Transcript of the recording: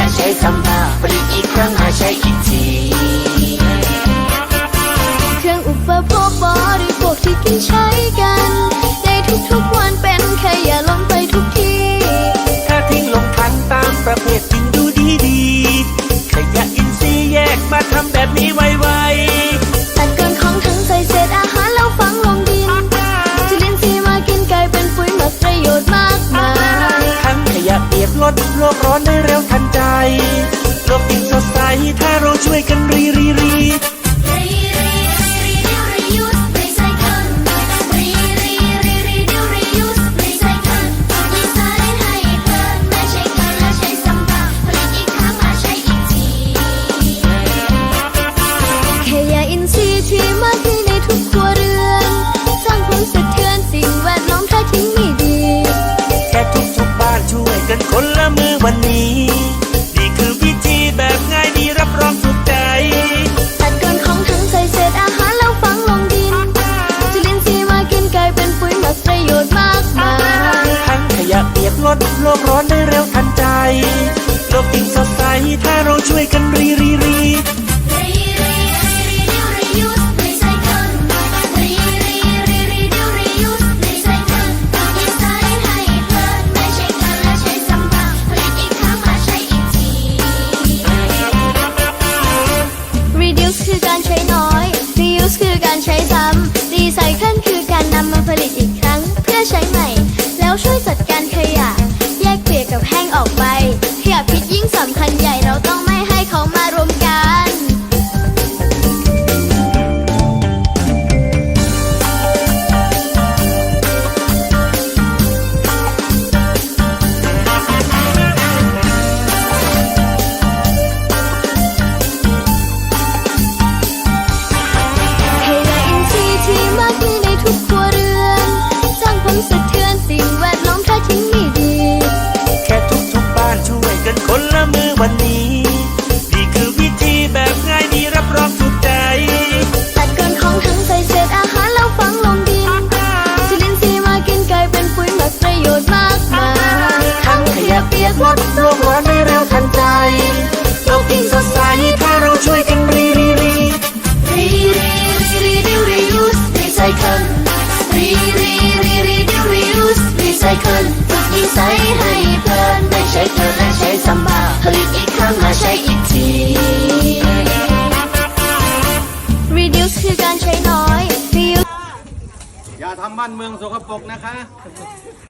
แใช้ซ้ำมาผลิอีกครั้งมาใช้อีกที เครื่องอุปโภคบริโภคที่กินใช้กัน ในทุกๆวันเป็นขย่าลงไปทุกทีถ้าทิ้งลงทันตามประเภทจึงดูดีดีขยะอินทรีย์แยกมาทำแบบนี้ไว้ recycle re re re re reuse recycle ฝึกนิสัยให้เพลินได้ใช้เพลินและใช้ซ้ำมาผลิตอีกครั้งและใช้อีกที reduce คือการใช้น้อยอย่าทำบ้านเมืองสกปรกนะคะ